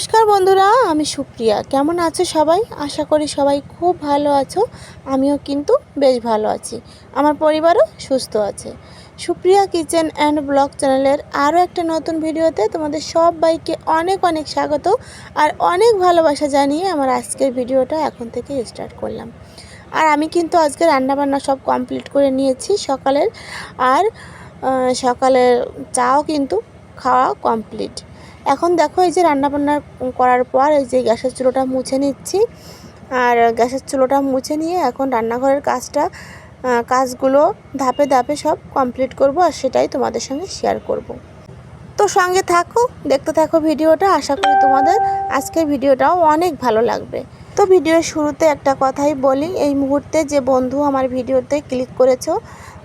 নমস্কার বন্ধুরা, আমি সুপ্রিয়া। কেমন আছো সবাই? আশা করি সবাই খুব ভালো আছো, আমিও কিন্তু বেশ ভালো আছি। আমার পরিবারও সুস্থ আছে। সুপ্রিয়া কিচেন অ্যান্ড ব্লগ চ্যানেলের আরও একটা নতুন ভিডিওতে তোমাদের সবাইকে অনেক অনেক স্বাগত আর অনেক ভালোবাসা জানিয়ে আমার আজকের ভিডিওটা এখন থেকে স্টার্ট করলাম। আর আমি কিন্তু আজকে রান্নাবান্না সব কমপ্লিট করে নিয়েছি সকালের। আর সকালের চাও কিন্তু খাওয়া কমপ্লিট এখন দেখো এই যে রান্নাবান্না করার পর এই যে গ্যাসের চুলোটা মুছে নিচ্ছি। আর গ্যাসের চুলোটা মুছে নিয়ে এখন রান্নাঘরের কাজটা কাজগুলো ধাপে ধাপে সব কমপ্লিট করব আর সেটাই তোমাদের সঙ্গে শেয়ার করব। তো সঙ্গে থাকো, দেখতে থাকো ভিডিওটা। আশা করি তোমাদের আজকের ভিডিওটাও অনেক ভালো লাগবে। তো ভিডিওর শুরুতে একটা কথাই বলি, এই মুহূর্তে যে বন্ধু আমার ভিডিওতে ক্লিক করেছ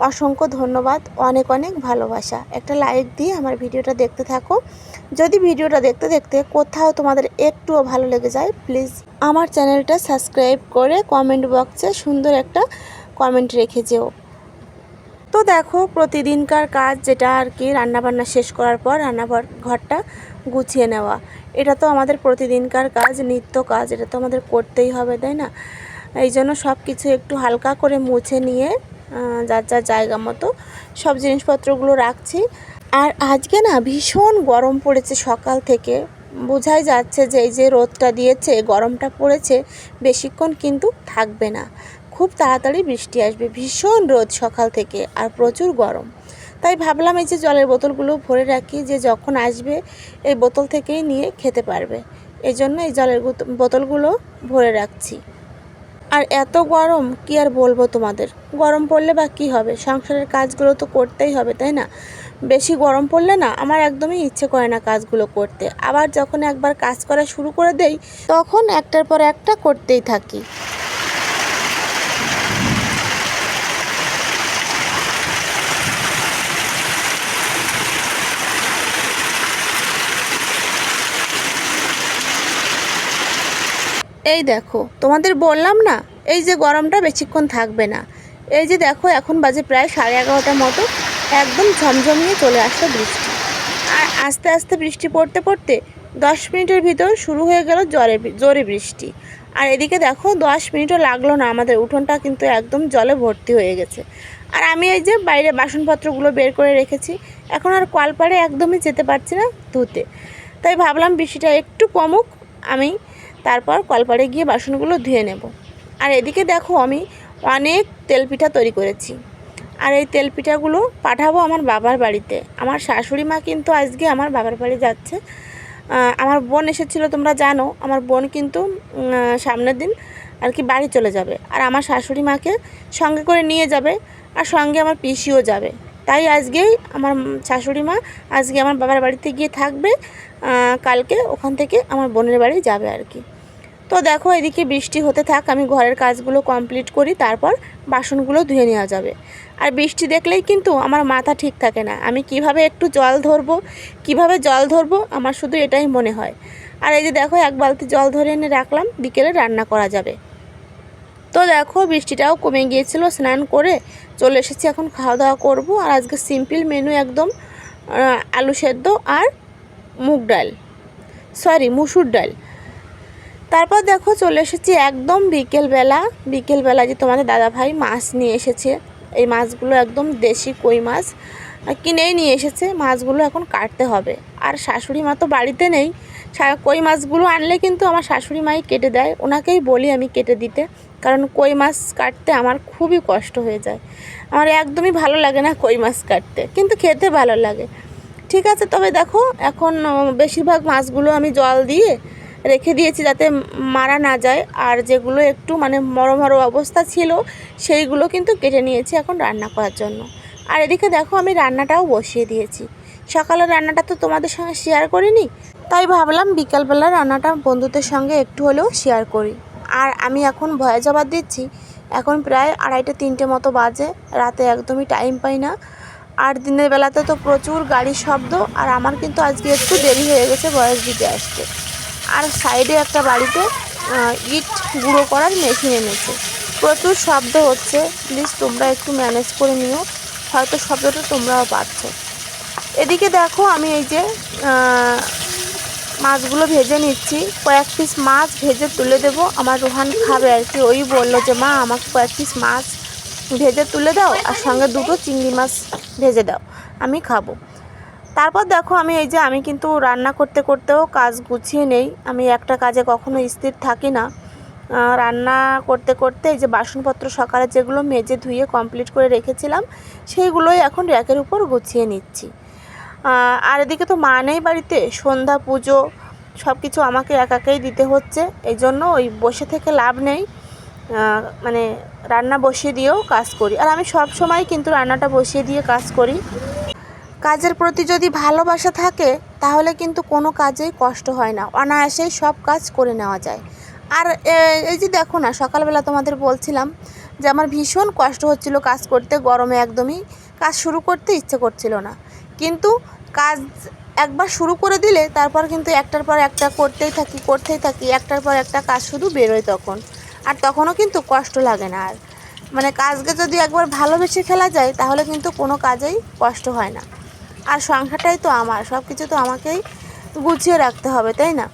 অসংখ্য ধন্যবাদ, অনেক অনেক ভালোবাসা। একটা লাইক দিয়ে আমার ভিডিওটা দেখতে থাকো। যদি ভিডিওটা দেখতে দেখতে কোথাও তোমাদের একটুও ভালো লেগে যায় প্লিজ আমার চ্যানেলটা সাবস্ক্রাইব করে কমেন্ট বক্সে সুন্দর একটা কমেন্ট রেখে যেও। তো দেখো, প্রতিদিনকার কাজ যেটা আর কি, রান্নাবান্না শেষ করার পর রান্নাঘর, ঘরটা গুছিয়ে নেওয়া। এটা তো আমাদের প্রতিদিনকার কাজ, নিত্য কাজ, এটা তো আমাদের করতেই হবে, তাই না? এই জন্য সব কিছু একটু হালকা করে মুছে নিয়ে যার যার জায়গা মতো সব জিনিসপত্রগুলো রাখছি। আর আজকে না ভীষণ গরম পড়েছে সকাল থেকে। বোঝাই যাচ্ছে যে এই যে রোদটা দিয়েছে গরমটা পড়েছে, বেশিক্ষণ কিন্তু থাকবে না। খুব তাড়াতাড়ি বৃষ্টি আসবে, ভীষণ রোদ সকাল থেকে আর প্রচুর গরম। তাই ভাবলাম এই যে জলের বোতলগুলো ভরে রাখি যে যখন আসবে এই বোতল থেকেই নিয়ে খেতে পারবে। এই জন্য এই জলের বোত- বোতলগুলো ভরে রাখছি। আর এত গরম, কি আর বলব তোমাদের? গরম পড়লে বা কি হবে? সংসারের কাজগুলো তো করতেই হবে, তাই না? বেশি গরম পড়লে না আমার একদমই ইচ্ছে করে না কাজগুলো করতে। আবার যখন একবার কাজ করা শুরু করে দেই, তখন একটার পর একটা করতেই থাকি। এই দেখো, তোমাদের বললাম না, এই যে গরমটা বেশিক্ষণ থাকবে না। এই যে দেখো, এখন বাজে প্রায় সাড়ে এগারোটার মতো, একদম ঝমঝমিয়ে চলে আসলো বৃষ্টি। আর আস্তে আস্তে বৃষ্টি পড়তে পড়তে দশ মিনিটের ভিতর শুরু হয়ে গেল জোরে জোরে বৃষ্টি। আর এদিকে দেখো, দশ মিনিটও লাগল না, আমাদের উঠোনটা কিন্তু একদম জলে ভর্তি হয়ে গেছে। আর আমি এই যে বাইরে বাসনপত্রগুলো বের করে রেখেছি, এখন আর কলপাড়ে একদমই যেতে পারছি না ধুতে। তাই ভাবলাম বৃষ্টিটা একটু কমুক, আমি তারপর কলপাড়ে গিয়ে বাসনগুলো ধুয়ে নেব। আর এদিকে দেখো আমি অনেক তেলপিঠা তৈরি করেছি। আর এই তেলপিঠাগুলো পাঠাবো আমার বাবার বাড়িতে। আমার শাশুড়ি মা কিন্তু আজকে আমার বাবার বাড়ি যাচ্ছে। আমার বোন এসেছিল, তোমরা জানো। আমার বোন কিন্তু সামনের দিন আর কি বাড়ি চলে যাবে। আর আমার শাশুড়ি মাকে সঙ্গে করে নিয়ে যাবে আর সঙ্গে আমার পিসিও যাবে। তাই আজকেই আমার শাশুড়ি মা আজকে আমার বাবার বাড়িতে গিয়ে থাকবে। কালকে ওখান থেকে আমার বোনের বাড়ি যাবে আর কি। তো দেখো, এদিকে বৃষ্টি হতে থাক, আমি ঘরের কাজগুলো কমপ্লিট করি, তারপর বাসনগুলো ধুয়ে নেওয়া যাবে। আর বৃষ্টি দেখলেই কিন্তু আমার মাথা ঠিক থাকে না। আমি কীভাবে একটু জল ধরবো, কীভাবে জল ধরবো, আমার শুধু এটাই মনে হয়। আর এই যে দেখো, এক বালতি জল ধরে এনে রাখলাম, বিকেলে রান্না করা যাবে। তো দেখো, বৃষ্টিটাও কমে গিয়েছিল, স্নান করে চলে এসেছি, এখন খাওয়া দাওয়া করব। আর আজকে সিম্পল মেনু একদম আলু সেদ্ধ আর মুগ ডাল। সরি, মুসুর ডাল। তারপর দেখো চলে এসেছি একদম বিকেলবেলা। বিকেলবেলা যে তোমাদের দাদাভাই মাছ নিয়ে এসেছে। এই মাছগুলো একদম দেশি কই মাছ। কিনেই নিয়ে এসেছে, মাছগুলো এখন কাটতে হবে। আর শাশুড়ি মা তো বাড়িতে নেই কই মাছগুলো আনলে কিন্তু আমার শাশুড়ি মাই কেটে দেয়। ওনাকেই বলি আমি কেটে দিতে, কারণ কই মাছ কাটতে আমার খুবই কষ্ট হয়ে যায়। আমার একদমই ভালো লাগে না কই মাছ কাটতে, কিন্তু খেতে ভালো লাগে। ঠিক আছে, তবে দেখো, এখন বেশিরভাগ মাছগুলো আমি জল দিয়ে রেখে দিয়েছি যাতে মারা না যায়। আর যেগুলো একটু মানে মরো মরো অবস্থা ছিল, সেইগুলো কিন্তু কেটে নিয়েছি এখন রান্না করার জন্য। আর এদিকে দেখো আমি রান্নাটাও বসিয়ে দিয়েছি। সকালের রান্নাটা তো তোমাদের সঙ্গে শেয়ার করিনি, তাই ভাবলাম বিকালবেলা রান্নাটা বন্ধুদের সঙ্গে একটু হলেও শেয়ার করি। আর আমি এখন ভয়ে জবাব দিচ্ছি, এখন প্রায় আড়াইটে তিনটে মতো বাজে, রাতে একদমই টাইম পাই না। আর দিনের বেলাতে তো প্রচুর গাড়ির শব্দ, আর আমার কিন্তু আজকে একটু দেরি হয়ে গেছে বয়স দিতে আসতে। আর সাইডে একটা বাড়িতে ইট গুঁড়ো করার মেশিন এনেছে। প্রচুর শব্দ হচ্ছে। প্লিজ তোমরা একটু ম্যানেজ করে নিও। হয়তো শব্দটা তোমরাও পাচ্ছ। এদিকে দেখো আমি এই যে মাছগুলো ভেজে নিচ্ছি। কয়েক পিস মাছ ভেজে তুলে দেবো। আমার রোহান খাবে আর কি। ওই বলল যে, মা, আমাকে কয়েক পিস মাছ ভেজে তুলে দাও আর সঙ্গে দুটো চিংড়ি মাছ ভেজে দাও। আমি খাব। তারপর দেখো আমি এই যে আমি কিন্তু রান্না করতে করতেও কাজ গুছিয়ে নেই। আমি একটা কাজে কখনো স্থির থাকি না। রান্না করতে করতে এই যে বাসনপত্র সকালে যেগুলো মেজে ধুয়ে কমপ্লিট করে রেখেছিলাম, সেইগুলোই এখন র্যাকের উপর গুছিয়ে নিচ্ছি। আর এদিকে তো মা নেই বাড়িতে, সন্ধ্যা, পুজো সব কিছু আমাকে একাকেই দিতে হচ্ছে। এই জন্য ওই বসে থেকে লাভ নেই। মানে রান্না বসিয়ে দিয়েও কাজ করি। আর আমি সব সময় কিন্তু রান্নাটা বসিয়ে দিয়ে কাজ করি। কাজের প্রতি যদি ভালোবাসা থাকে, তাহলে কিন্তু কোনো কাজেই কষ্ট হয় না। অনায়াসেই সব কাজ করে নেওয়া যায়। আর এই যে দেখো না, সকালবেলা তোমাদের বলছিলাম যে আমার ভীষণ কষ্ট হচ্ছিল কাজ করতে, গরমে একদমই কাজ শুরু করতে ইচ্ছে করছিল না। কিন্তু কাজ একবার শুরু করে দিলে, তারপর কিন্তু একটার পর একটা করতেই থাকি করতেই থাকি, একটার পর একটা কাজ শুধু বেরোয় তখন। আর তখনও কিন্তু কষ্ট লাগে না আর। মানে কাজকে যদি একবার ভালোবেসে ফেলা যায়, তাহলে কিন্তু কোনো কাজেই কষ্ট হয় না। আর সংসারটাই তো আমার সব কিছু তো আমাকেই গুছিয়ে রাখতে হবে, তাই না?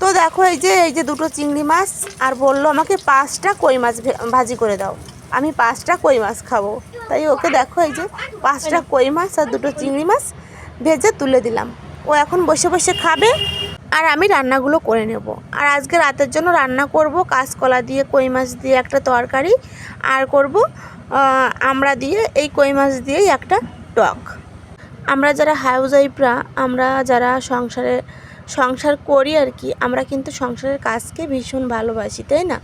তো দেখো এই যে এই যে দুটো চিংড়ি মাছ, আর বলল আমাকে পাঁচটা কই মাছ ভাজি করে দাও। আমি পাঁচটা কই মাছ খাব? তাই ওকে দেখো এই যে, পাঁচটা কই মাছ আর দুটো চিংড়ি মাছ ভেজে তুলে দিলাম। ও এখন বসে বসে খাবে, আর আমি রান্নাগুলো করে নেব। আর আজকে রাতের জন্য রান্না করব কাঁচকলা দিয়ে, কই মাছ দিয়ে একটা তরকারি, আর করব আমরা দিয়ে, এই কই মাছ দিয়েই একটা টক। আমরা যারা হাউস ওয়াইফরা আমরা যারা সংসারে, সংসার করি আর কি, আমরা কিন্তু সংসারের কাজকে ভীষণ ভালোবাসি, তাই না?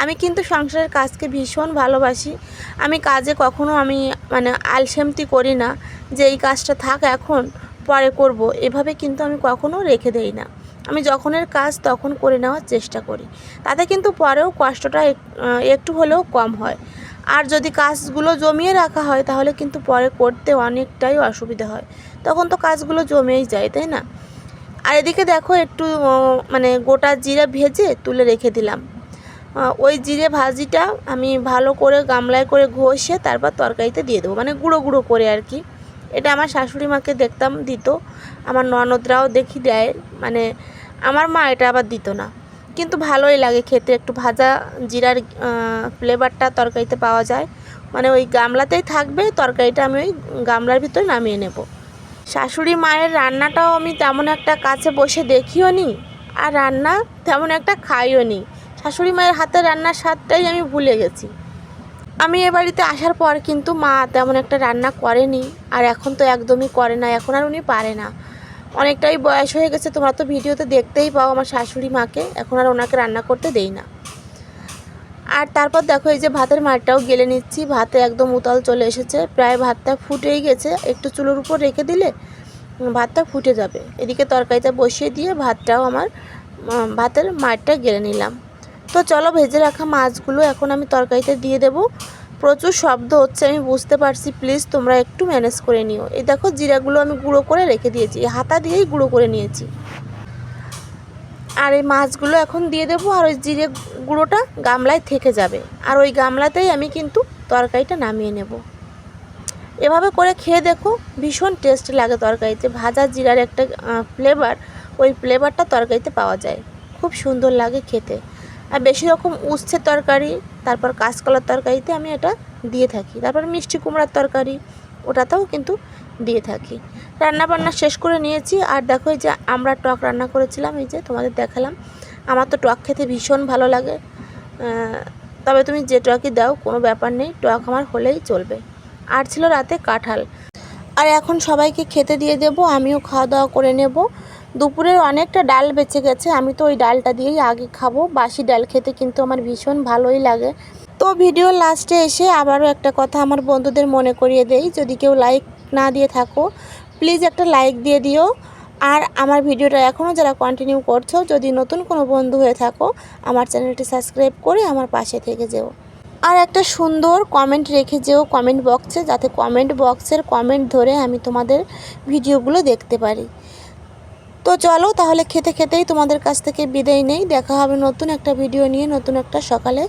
আমি কিন্তু সংসারের কাজকে ভীষণ ভালোবাসি। আমি কাজে কখনো আমি মানে আলসেমতি করি না যে এই কাজটা থাক এখন, পরে করব। এভাবে কিন্তু আমি কখনো রেখে দেই না। আমি যখনের কাজ তখন করে নেওয়ার চেষ্টা করি। তাতে কিন্তু পরেও কষ্টটা এক- একটু হলেও কম হয়। আর যদি কাজগুলো জমিয়ে রাখা হয়, তাহলে কিন্তু পরে করতে অনেকটাই অসুবিধা হয়। তখন তো কাজগুলো জমেই যায়, তাই না? আর এদিকে দেখো একটু মানে গোটা জিরা ভেজে তুলে রেখে দিলাম। ওই জিরে ভাজিটা আমি ভালো করে গামলায় করে ঘষে তারপর তরকারিতে দিয়ে দেবো মানে গুঁড়ো গুঁড়ো করে আর কি। এটা আমার শাশুড়ি মাকে দেখতাম দিত, আমার ননদরাও দেখি দেয় মানে আমার মা এটা আবার দিত না। কিন্তু ভালোই লাগে খেতে। একটু ভাজা জিরার ফ্লেভারটা তরকারিতে পাওয়া যায়। মানে ওই গামলাতেই থাকবে, তরকারিটা আমি ওই গামলার ভিতরে নামিয়ে নেব। শাশুড়ি মায়ের রান্নাটাও আমি তেমন একটা কাছে বসে দেখিও নি, আর রান্না তেমন একটা খাইও নি। শাশুড়ি মায়ের হাতের রান্নার স্বাদটাই আমি ভুলে গেছি। আমি এ বাড়িতে আসার পর কিন্তু মা তেমন একটা রান্না করেনি, আর এখন তো একদমই করে না, এখন আর উনি পারে না। অনেকটাই বয়স হয়ে গেছে, তোমরা তো ভিডিওতে দেখতেই পাও আমার শাশুড়ি মাকে। এখন আর ওনাকে রান্না করতে দেই না। আর তারপর দেখো এই যে ভাতের মারটাও গেলে নিচ্ছি। ভাতে একদম উতাল চলে এসেছে। প্রায় ভাতটা ফুটেই গেছে। একটু চুলোর উপর রেখে দিলে ভাতটা ফুটে যাবে। এদিকে তরকারিটা বসিয়ে দিয়ে ভাতটাও আমার ভাতের মারটা গেলে নিলাম। তো চলো ভেজে রাখা মাছগুলো এখন আমি তরকারিতে দিয়ে দেবো। প্রচুর শব্দ হচ্ছে, আমি বুঝতে পারছি প্লিজ তোমরা একটু ম্যানেজ করে নিও। এই দেখো জিরাগুলো আমি গুঁড়ো করে রেখে দিয়েছি হাতা দিয়েই গুঁড়ো করে নিয়েছি। আর এই মাছগুলো এখন দিয়ে দেবো, আর ওই জিরে গুঁড়োটা গামলায় থেকে যাবে। আর ওই গামলাতেই আমি কিন্তু তরকারিটা নামিয়ে নেব। এভাবে করে খেয়ে দেখো, ভীষণ টেস্ট লাগে তরকারিতে। ভাজা জিরার একটা ফ্লেভার ওই ফ্লেভারটা তরকারিতে পাওয়া যায়। খুব সুন্দর লাগে খেতে। আর বেশি রকম উচ্ছে তরকারি তারপর কাঁচকলার তরকারিতে আমি এটা দিয়ে থাকি। তারপর মিষ্টি কুমড়ার তরকারি, ওটাতেও কিন্তু দিয়ে থাকি। রান্না বান্না শেষ করে নিয়েছি। আর দেখো যে আমরা টক রান্না করেছিলাম, এই যে তোমাদের দেখালাম। আমার তো টক খেতে ভীষণ ভালো লাগে। তবে তুমি যে টকই দাও, কোনো ব্যাপার নেই, টক আমার হলেই চলবে। আর ছিল রাতে কাঁঠাল। আর এখন সবাইকে খেতে দিয়ে দেবো, আমিও খাওয়া দাওয়া করে নেব। দুপুরের অনেকটা ডাল বেঁচে গেছে, আমি তো ওই ডালটা দিয়েই আগে খাব। বাসি ডাল খেতে কিন্তু আমার ভীষণ ভালোই লাগে। তো ভিডিও লাস্টে এসে আবারও একটা কথা আমার বন্ধুদের মনে করিয়ে দেই, যদি কেউ লাইক না দিয়ে থাকো, প্লিজ একটা লাইক দিয়ে দিও। আর আমার ভিডিওটা এখনও যারা কন্টিনিউ করছ, যদি নতুন কোনো বন্ধু হয়ে থাকো, আমার চ্যানেলটি সাবস্ক্রাইব করে আমার পাশে থেকে যেও। আর একটা সুন্দর কমেন্ট রেখে যেও কমেন্ট বক্সে যাতে কমেন্ট বক্সের কমেন্ট ধরে আমি তোমাদের ভিডিওগুলো দেখতে পারি। তো চলো তাহলে খেতে খেতেই তোমাদের কাছ থেকে বিদায় নেই। দেখা হবে নতুন একটা ভিডিও নিয়ে, নতুন একটা সকালে।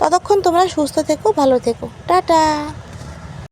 ততক্ষণ তোমরা সুস্থ থেকো, ভালো থেকো। টাটা!